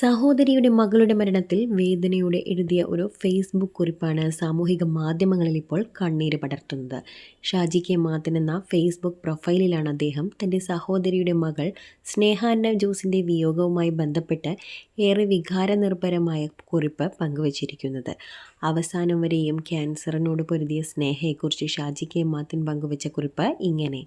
സഹോദരിയുടെ മകളുടെ മരണത്തിൽ വേദനയോടെ എഴുതിയ ഒരു ഫേസ്ബുക്ക് കുറിപ്പാണ് സാമൂഹിക മാധ്യമങ്ങളിൽ ഇപ്പോൾ കണ്ണീര് പടർത്തുന്നത്. ഷാജി കെ മാത്തൻ എന്ന ഫേസ്ബുക്ക് പ്രൊഫൈലിലാണ് അദ്ദേഹം തന്റെ സഹോദരിയുടെ മകൾ സ്നേഹാന്ന ജോസിന്റെ വിയോഗവുമായി ബന്ധപ്പെട്ട് ഏറെ വികാരനിർഭരമായ കുറിപ്പ് പങ്കുവച്ചിരിക്കുന്നത്. അവസാനം വരെയും ക്യാൻസറിനോട് പൊരുതിയ സ്നേഹയെക്കുറിച്ച് ഷാജി കെ മാത്തൻ പങ്കുവച്ച കുറിപ്പ് ഇങ്ങനെ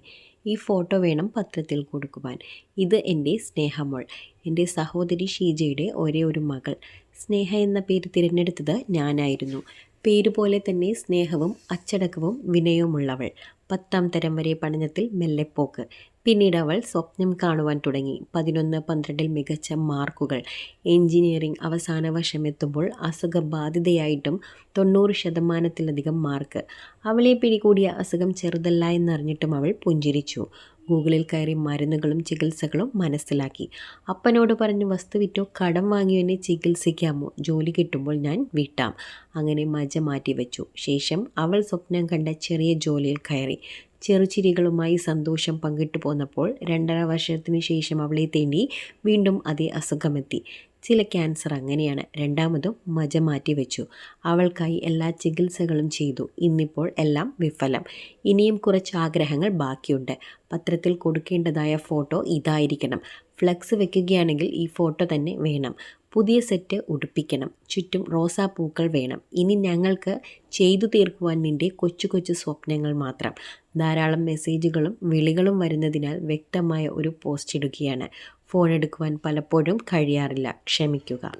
ഈ ഫോട്ടോ വേണം പത്രത്തിൽ കൊടുക്കുവാൻ. ഇത് എന്റെ സ്നേഹമോൾ. എന്റെ സഹോദരി ഷീജയുടെ ഒരേ ഒരു മകൾ. സ്നേഹ എന്ന പേര് തിരഞ്ഞെടുത്തത് ഞാനായിരുന്നു. പേരുപോലെ തന്നെ സ്നേഹവും അച്ചടക്കവും വിനയവുമുള്ളവൾ. പത്താം തരം വരെ പഠനത്തിൽ മെല്ലെപ്പോക്ക്. പിന്നീട് അവൾ സ്വപ്നം കാണുവാൻ തുടങ്ങി. പതിനൊന്ന് പന്ത്രണ്ടിൽ മികച്ച മാർക്കുകൾ. എഞ്ചിനീയറിംഗ് അവസാന വശമെത്തുമ്പോൾ അസുഖബാധിതയായിട്ടും തൊണ്ണൂറ് ശതമാനത്തിലധികം മാർക്ക്. അവളെ പിടികൂടിയ അസുഖം ചെറുതല്ല എന്നറിഞ്ഞിട്ടും അവൾ പുഞ്ചിരിച്ചു. ഗൂഗിളിൽ കയറി മരുന്നുകളും ചികിത്സകളും മനസ്സിലാക്കി. അപ്പനോട് പറഞ്ഞു വസ്തു വിറ്റോ? കടം വാങ്ങിയോ? എന്നെ ചികിത്സിക്കാമോ? ജോലി കിട്ടുമ്പോൾ ഞാൻ വീട്ടാം. അങ്ങനെ മജ മാറ്റി വെച്ചു ശേഷം അവൾ സ്വപ്നം കണ്ട ചെറിയ ജോലിയിൽ കയറി. ചെറുചിരികളുമായി സന്തോഷം പങ്കിട്ടു പോന്നപ്പോൾ രണ്ടര വർഷത്തിന് ശേഷം അവളെ തേണ്ടി വീണ്ടും അതേ അസുഖമെത്തി. ചില ക്യാൻസർ അങ്ങനെയാണ്. രണ്ടാമതും മജ മാറ്റി വെച്ചു. അവൾക്കായി എല്ലാ ചികിത്സകളും ചെയ്തു. ഇന്നിപ്പോൾ എല്ലാം വിഫലം. ഇനിയും കുറച്ച് ആഗ്രഹങ്ങൾ ബാക്കിയുണ്ട്. പത്രത്തിൽ കൊടുക്കേണ്ടതായ ഫോട്ടോ ഇതായിരിക്കണം. ഫ്ലക്സ് വെക്കുകയാണെങ്കിൽ ഈ ഫോട്ടോ തന്നെ വേണം. പുതിയ സെറ്റ് ഉടുപ്പിക്കണം. ചുറ്റും റോസാപ്പൂക്കൾ വേണം. ഇനി ഞങ്ങൾക്ക് ചെയ്തു തീർക്കുവാൻ നിന്റെ കൊച്ചു കൊച്ചു സ്വപ്നങ്ങൾ മാത്രം. ധാരാളം മെസ്സേജുകളും വിളികളും വരുന്നതിനാൽ വ്യക്തമായ ഒരു പോസ്റ്റ് ഇടുകയാണ്. ഫോൺ എടുക്കുവാൻ പലപ്പോഴും കഴിയാറില്ല. ക്ഷമിക്കുക.